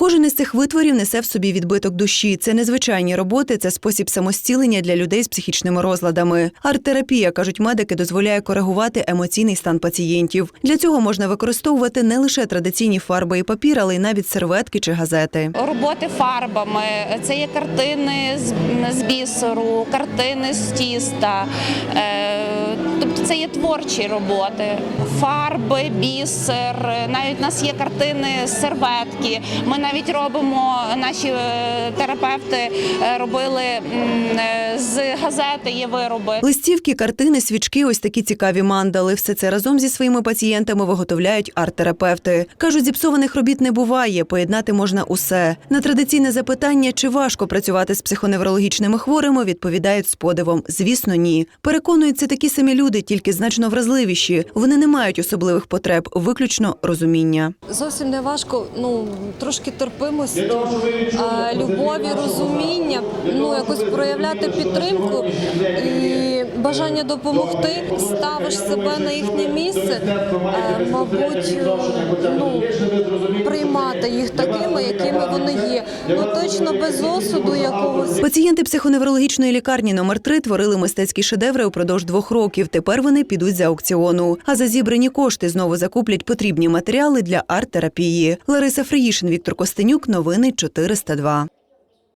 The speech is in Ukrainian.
Кожен із цих витворів несе в собі відбиток душі. Це незвичайні роботи, це спосіб самостілення для людей з психічними розладами. Арт-терапія, кажуть медики, дозволяє коригувати емоційний стан пацієнтів. Для цього можна використовувати не лише традиційні фарби і папір, але й навіть серветки чи газети. роботи фарбами. Це є картини з, бісеру, картини з тіста. Е, тобто це є творчі роботи. Фарби, бісер. Навіть у нас є картини з серветки. Ми навіть робимо, наші е, терапевти е, робили е, з газети є вироби. Листівки, картини, свічки, ось такі цікаві мандали. Все це разом зі своїми пацієнтами виготовляють арт-терапевти. Кажуть, зіпсованих робіт не буває, поєднати можна усе. На традиційне запитання, чи важко працювати з психоневрологічними хворими, відповідають з подивом. Звісно, ні. Переконують, це такі самі люди, тільки значно вразливіші. Вони не мають особливих потреб, виключно розуміння. Зовсім не важко, ну трошки терпимості, а, любові, розуміння, ну якось проявляти підтримку і бажання допомогти. Ставиш себе на їхнє місце, А, мабуть, ну приймати їх такими, якими вони є. Ну точно без осуду якогось. Пацієнти психоневрологічної лікарні номер 3 творили мистецькі шедеври упродовж двох років. Тепер вони підуть за аукціону. А за зібрані кошти знову закуплять потрібні матеріали для арт-терапії. Лариса Фриїшин, Віктор Костенюк. Новини 402.